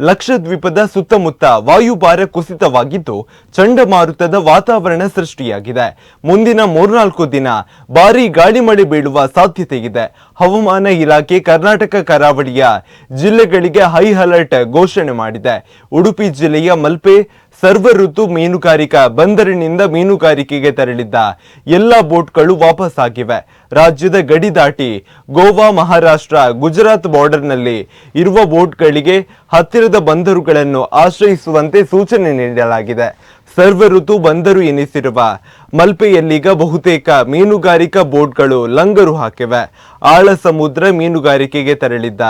ಲಕ್ಷದ್ವೀಪದ ಸುತ್ತಮುತ್ತ ವಾಯುಭಾರ ಕುಸಿತವಾಗಿದ್ದು ಚಂಡಮಾರುತದ ವಾತಾವರಣ ಸೃಷ್ಟಿಯಾಗಿದೆ. ಮುಂದಿನ ಮೂರ್ನಾಲ್ಕು ದಿನ ಭಾರೀ ಗಾಳಿ ಮಳೆ ಬೀಳುವ ಸಾಧ್ಯತೆ ಇದೆ ಹವಾಮಾನ ಇಲಾಖೆ ಕರ್ನಾಟಕ ಕರಾವಳಿಯ ಜಿಲ್ಲೆಗಳಿಗೆ ಹೈ ಅಲರ್ಟ್ ಘೋಷಣೆ ಮಾಡಿದೆ. ಉಡುಪಿ ಜಿಲ್ಲೆಯ ಮಲ್ಪೆ ಸರ್ವ ಋತು ಮೀನುಗಾರಿಕಾ ಬಂದರಿನಿಂದ ಮೀನುಗಾರಿಕೆಗೆ ತೆರಳಿದ್ದ ಎಲ್ಲ ಬೋಟ್ಗಳು ವಾಪಸ್ ಆಗಿವೆ ರಾಜ್ಯದ ಗಡಿ ದಾಟಿ ಗೋವಾ, ಮಹಾರಾಷ್ಟ್ರ, ಗುಜರಾತ್ ಬಾರ್ಡರ್ನಲ್ಲಿ ಇರುವ ಬೋಟ್ಗಳಿಗೆ ಹತ್ತಿರದ ಬಂದರುಗಳನ್ನು ಆಶ್ರಯಿಸುವಂತೆ ಸೂಚನೆ ನೀಡಲಾಗಿದೆ. ಸರ್ವ ಋತು ಬಂದರು ಎನಿಸಿರುವ ಮಲ್ಪೆಯಲ್ಲಿಗ ಬಹುತೇಕ ಮೀನುಗಾರಿಕಾ ಬೋಟ್ಗಳು ಲಂಗರು ಹಾಕಿವೆ. ಆಳ ಸಮುದ್ರ ಮೀನುಗಾರಿಕೆಗೆ ತೆರಳಿದ್ದ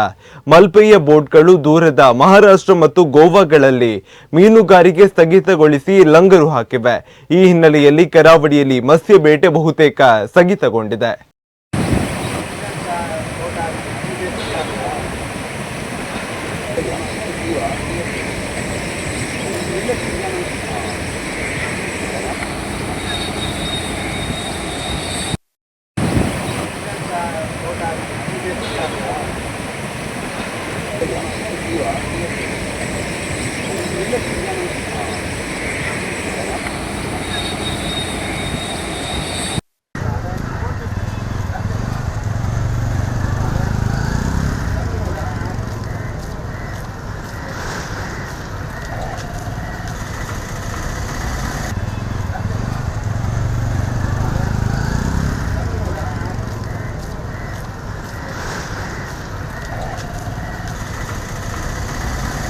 ಮಲ್ಪೆಯ ಬೋಟ್ಗಳು ದೂರದ ಮಹಾರಾಷ್ಟ್ರ ಮತ್ತು ಗೋವಾಗಳಲ್ಲಿ ಮೀನುಗಾರಿಕೆ ಸ್ಥಗಿತಗೊಳಿಸಿ ಲಂಗರು ಹಾಕಿವೆ. ಈ ಹಿನ್ನೆಲೆಯಲ್ಲಿ ಕರಾವಳಿಯಲ್ಲಿ ಮತ್ಸ್ಯ ಬೇಟೆ ಬಹುತೇಕ ಸ್ಥಗಿತಗೊಂಡಿದೆ. Thank you.